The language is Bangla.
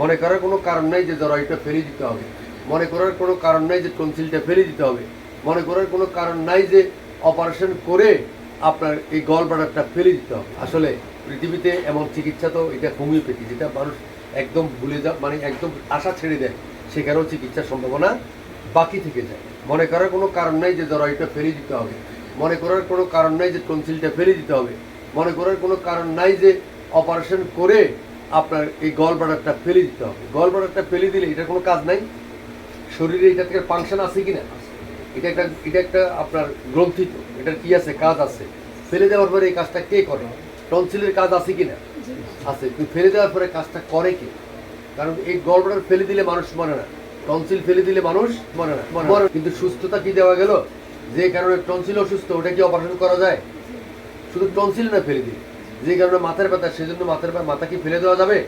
মনে করার কোনো কারণ নাই যে জরাইটা ফেলে দিতে হবে। মনে করার কোনো কারণ নাই যে টনসিলটা ফেলে দিতে হবে। মনে করার কোনো কারণ নাই যে অপারেশন করে আপনার এই গল ব্লাডারটা ফেলে দিতে হবে। আসলে পৃথিবীতে এমন চিকিৎসা তো এটা হোমিওপ্যাথি, যেটা মানুষ একদম ভুলে যা মানে একদম আশা ছেড়ে দেয়, সেখানেও চিকিৎসার সম্ভাবনা বাকি থেকে যায়। মনে করার কোনো কারণ নাই যে জরাইটা ফেলে দিতে হবে। মনে করার কোনো কারণ নাই যে টনসিলটা ফেলে দিতে হবে। মনে করার কোনো কারণ নাই যে অপারেশন করে আপনার এই গল ব্লাডারটা ফেলে দিতে হবে। গল ব্লাডারটা ফেলে দিলে এটা কোনো কাজ নাই? শরীরে এটা থেকে ফাংশন আছে কি না এটা একটা এটা একটা আপনার গ্রন্থিত এটার কি আছে কাজ আছে। ফেলে দেওয়ার পরে এই কাজটা কে করে? টনসিলের কাজ আছে কি না আছে। কিন্তু ফেলে দেওয়ার পরে কাজটা করে কে? কারণ এই গলব্লাডার ফেলে দিলে মানুষ মরে না। টনসিল ফেলে দিলে মানুষ মরে না। মরে কিন্তু সুস্থতা কি দেওয়া গেল? যে কারণে টনসিল অসুস্থ ওটা কি অপারেশন করা যায়? শুধু টনসিল না ফেলে দিই যে কারণে মাথার ব্যথা সেজন্য মাথার ব্যথা মাথা কি ফেলে দেওয়া যাবে।